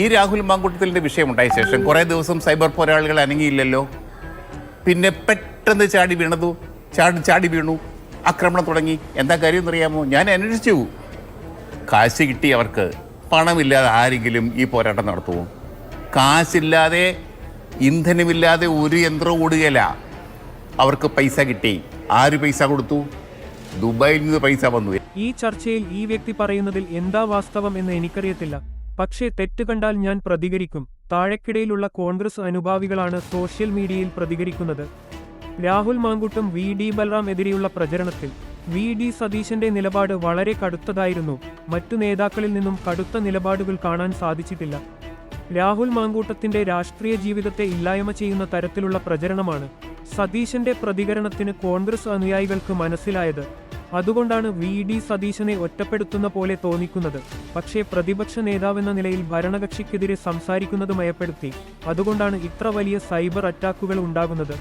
ഈ രാഹുൽ മാങ്കൂട്ടത്തിലിന്റെ വിഷയമുണ്ടായ ശേഷം കുറേ ദിവസം സൈബർ പോരാളികൾ അനങ്ങിയില്ലല്ലോ. പിന്നെ പെട്ടെന്ന് ചാടി വീണതു. ചാടി ചാടി വീണു. ആക്രമണം തുടങ്ങി. എന്താ കാര്യം എന്നറിയാമോ? ഞാൻ അന്വേഷിച്ചു. കാശ് കിട്ടി അവർക്ക്. പണമില്ലാതെ ആരെങ്കിലും ഈ പോരാട്ടം നടത്തുമോ? കാശില്ലാതെ ഇന്ധനമില്ലാതെ ഒരു യന്ത്രം ഓടുകയില്ല. അവർക്ക് പൈസ കിട്ടി. ആര് പൈസ കൊടുത്തു? ദുബായിൽ നിന്ന് പൈസ വന്നു. ഈ ചർച്ചയിൽ ഈ വ്യക്തി പറയുന്നതിൽ എന്താ വാസ്തവം എന്ന് എനിക്കറിയത്തില്ല. പക്ഷേ തെറ്റ് കണ്ടാൽ ഞാൻ പ്രതികരിക്കും. താഴെക്കിടയിലുള്ള കോൺഗ്രസ് അനുഭാവികളാണ് സോഷ്യൽ മീഡിയയിൽ പ്രതികരിക്കുന്നത്. രാഹുൽ മാങ്കുട്ടും വി ഡി ബൽറാം എതിരെയുള്ള പ്രചരണത്തിൽ. വി ഡി സതീശന്റെ നിലപാട് വളരെ കടുത്തതായിരുന്നു. മറ്റു നേതാക്കളിൽ നിന്നും കടുത്ത നിലപാടുകൾ കാണാൻ സാധിച്ചിട്ടില്ല. രാഹുൽ മാങ്കൂട്ടത്തിന്റെ രാഷ്ട്രീയ ജീവിതത്തെ ഇല്ലായ്മ ചെയ്യുന്ന തരത്തിലുള്ള പ്രചരണമാണ് സതീശന്റെ പ്രതികരണത്തിന് കോൺഗ്രസ് അനുയായികൾക്ക് മനസ്സിലായത്. അതുകൊണ്ടാണ് വി ഡി സതീശനെ ഒറ്റപ്പെടുത്തുന്ന പോലെ തോന്നിക്കുന്നത്. പക്ഷേ പ്രതിപക്ഷ നേതാവെന്ന നിലയിൽ ഭരണകക്ഷിക്കെതിരെ സംസാരിക്കുന്നത് മയപ്പെടുത്തി അതുകൊണ്ടാണ് ഇത്ര വലിയ സൈബർ അറ്റാക്കുകൾ ഉണ്ടാകുന്നത്.